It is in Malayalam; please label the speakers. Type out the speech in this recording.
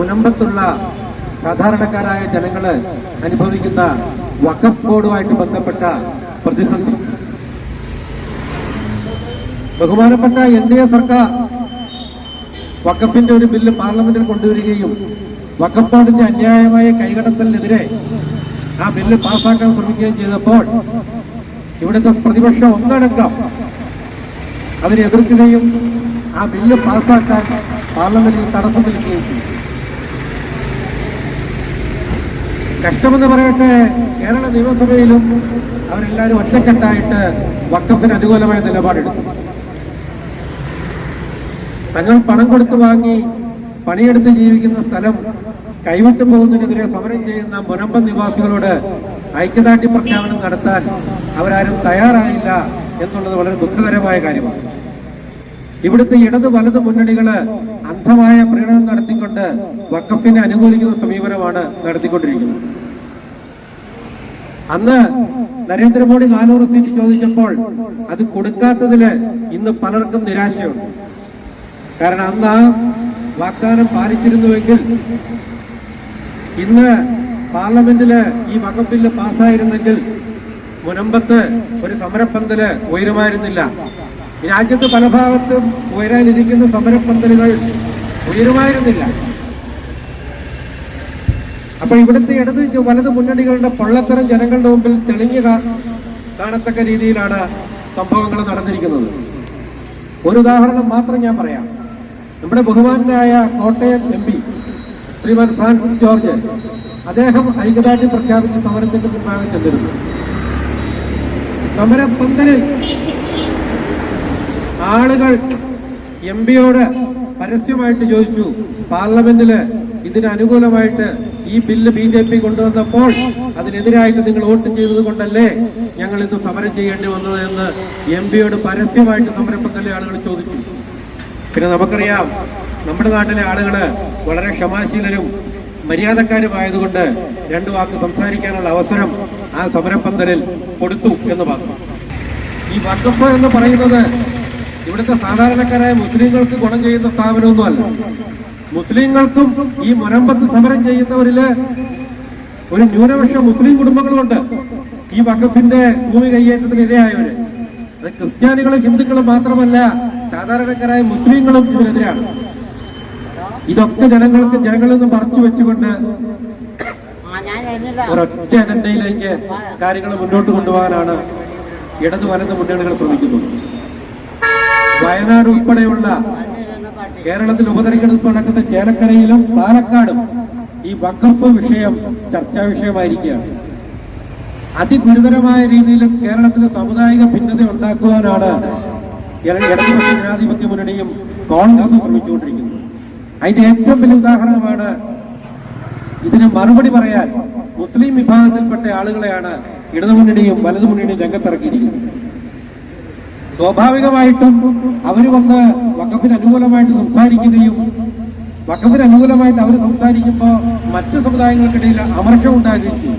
Speaker 1: മുനമ്പത്തുള്ള സാധാരണക്കാരായ ജനങ്ങൾ അനുഭവിക്കുന്ന വഖഫ് ബോർഡുമായിട്ട് ബന്ധപ്പെട്ട പ്രതിസന്ധി. ബഹുമാനപ്പെട്ട എൻ ഡി എ സർക്കാർ വഖഫിന്റെ ഒരു ബില്ല് പാർലമെന്റിൽ കൊണ്ടുവരികയും വഖഫ് ബോർഡിന്റെ അന്യായമായ കൈകടത്തലിനെതിരെ ആ ബില്ല് പാസ്സാക്കാൻ ശ്രമിക്കുകയും ചെയ്തപ്പോൾ ഇവിടുത്തെ പ്രതിപക്ഷം ഒന്നടങ്കം അതിനെ എതിർക്കുകയും ആ ബില്ല് പാസ്സാക്കാൻ പാർലമെന്റിൽ തടസ്സം നിൽക്കുകയും ചെയ്തു. കഷ്ടമെന്ന് പറയട്ടെ കേരള നിയമസഭയിലും അവരെല്ലാവരും ഒറ്റക്കെട്ടായിട്ട് വക്കഫിന് അനുകൂലമായ നിലപാടെടുത്തു. തങ്ങൾ പണം കൊടുത്തു വാങ്ങി പണിയെടുത്ത് ജീവിക്കുന്ന സ്ഥലം കൈവിട്ടു പോകുന്നതിനെതിരെ സമരം ചെയ്യുന്ന മുനമ്പം നിവാസികളോട് ഐക്യദാർഢ്യ പ്രഖ്യാപനം നടത്താൻ അവരാരും തയ്യാറായില്ല എന്നുള്ളത് വളരെ ദുഃഖകരമായ കാര്യമാണ്. ഇവിടുത്തെ ഇടത് വലത് മുന്നണികൾ അന്ധമായ പ്രീണനം നടത്തിക്കൊണ്ട് വക്കഫിനെ അനുകൂലിക്കുന്ന സമീപനമാണ് നടത്തിക്കൊണ്ടിരിക്കുന്നത്. അന്ന് നരേന്ദ്രമോദി നാനൂറ് സീറ്റ് ചോദിച്ചപ്പോൾ അത് കൊടുക്കാത്തതിൽ ഇന്ന് പലർക്കും നിരാശയുണ്ട്. കാരണം അന്ന് ആ വാഗ്ദാനം പാലിച്ചിരുന്നുവെങ്കിൽ ഇന്ന് പാർലമെന്റിൽ ഈ വകുപ്പ് ബില്ല് പാസ്സായിരുന്നെങ്കിൽ മുനമ്പത്ത് ഒരു സമരപ്പന്തൽ ഉയരുമായിരുന്നില്ല. രാജ്യത്ത് പല ഭാഗത്തും ഉയരാനിരിക്കുന്ന സമരപ്പന്തലുകൾ ഉയരുമായിരുന്നില്ല. അപ്പൊ ഇവിടുത്തെ ഇടത് വലത് മുന്നണികളുടെ പൊള്ളത്തരം ജനങ്ങളുടെ മുമ്പിൽ തെളിഞ്ഞു കാണത്തക്ക രീതിയിലാണ് സംഭവങ്ങൾ നടന്നിരിക്കുന്നത്. ഒരു ഉദാഹരണം മാത്രം ഞാൻ പറയാം. നമ്മുടെ ബഹുമാനായ കോട്ടയം എം പി ശ്രീമാൻ ഫ്രാൻസിസ് ജോർജ് അദ്ദേഹം ഐക്യദാർഢ്യം പ്രഖ്യാപിച്ച സമരത്തിന്റെ മുൻഭാഗം ചെന്നിരുന്നു. സമരപ്പന്തലിൽ ആളുകൾ എം പിയോട് പരസ്യമായിട്ട് ചോദിച്ചു പാർലമെന്റിൽ ഇതിന് അനുകൂലമായിട്ട് ഈ ബില്ല് ബി ജെ പി കൊണ്ടുവന്നപ്പോൾ അതിനെതിരായിട്ട് നിങ്ങൾ വോട്ട് ചെയ്തത് കൊണ്ടല്ലേ ഞങ്ങൾ ഇന്ന് സമരം ചെയ്യേണ്ടി വന്നത്? എന്ന് എം പിയോട് പരസ്യമായിട്ട് സമരപ്പന്തലിലെ ആളുകൾ ചോദിച്ചു. പിന്നെ നമുക്കറിയാം നമ്മുടെ നാട്ടിലെ ആളുകൾ വളരെ ക്ഷമാശീലരും മര്യാദക്കാരുമായതുകൊണ്ട് രണ്ടു വാക്ക് സംസാരിക്കാനുള്ള അവസരം ആ സമരപ്പന്തലിൽ കൊടുത്തു എന്ന് പറഞ്ഞു. ഈ വക്കഫ് എന്ന് പറയുന്നത് ഇവിടുത്തെ സാധാരണക്കാരായ മുസ്ലിങ്ങൾക്ക് ഗുണം ചെയ്യുന്ന സ്ഥാപനമൊന്നുമല്ല. മുസ്ലിങ്ങൾക്കും ഈ മുരമ്പത്ത് സമരം ചെയ്യുന്നവരിൽ ഒരു ന്യൂനപക്ഷ മുസ്ലിം കുടുംബങ്ങളുണ്ട്. ഈ വഖഫിന്റെ ഭൂമി കൈയേറ്റത്തിന് ഇരയായവര്. അത് ക്രിസ്ത്യാനികളും ഹിന്ദുക്കളും മാത്രമല്ല സാധാരണക്കാരായ മുസ്ലിങ്ങളും ഇതിനെതിരാണ്. ഇതൊക്കെ ജനങ്ങൾക്ക് ജനങ്ങളിൽ നിന്ന് മറച്ചു വെച്ചുകൊണ്ട് ഒരൊറ്റ അജണ്ടയിലേക്ക് കാര്യങ്ങൾ മുന്നോട്ട് കൊണ്ടുപോകാനാണ് ഇടതു വലത് മുന്നണികൾ ശ്രമിക്കുന്നത്. വയനാട് ഉൾപ്പെടെയുള്ള കേരളത്തിൽ ഉപതെരഞ്ഞെടുപ്പ് നടക്കുന്ന ചേലക്കരയിലും പാലക്കാടും ഈ വഖഫ് വിഷയം ചർച്ചാ വിഷയമായിരിക്കുകയാണ്. അതിഗുരുതരമായ രീതിയിൽ കേരളത്തിൽ സാമുദായിക ഭിന്നത ഉണ്ടാക്കുവാനാണ് ഇട- ഇടതുപക്ഷ ജനാധിപത്യ മുന്നണിയും കോൺഗ്രസും ശ്രമിച്ചുകൊണ്ടിരിക്കുന്നത്. അതിന്റെ ഏറ്റവും വലിയ ഉദാഹരണമാണ് ഇതിന് മറുപടി പറയാൻ മുസ്ലിം വിഭാഗത്തിൽപ്പെട്ട ആളുകളെയാണ് ഇടതുമുന്നണിയും വലതുമുന്നണിയും രംഗത്തിറക്കിയിരിക്കുന്നത്. സ്വാഭാവികമായിട്ടും അവർ വന്ന് വഖഫിന് അനുകൂലമായിട്ട് സംസാരിക്കുകയും വഖഫിന് അനുകൂലമായിട്ട് അവർ സംസാരിക്കുമ്പോൾ മറ്റു സമുദായങ്ങൾക്കിടയിൽ അമർഷം ഉണ്ടാകുകയും ചെയ്യും.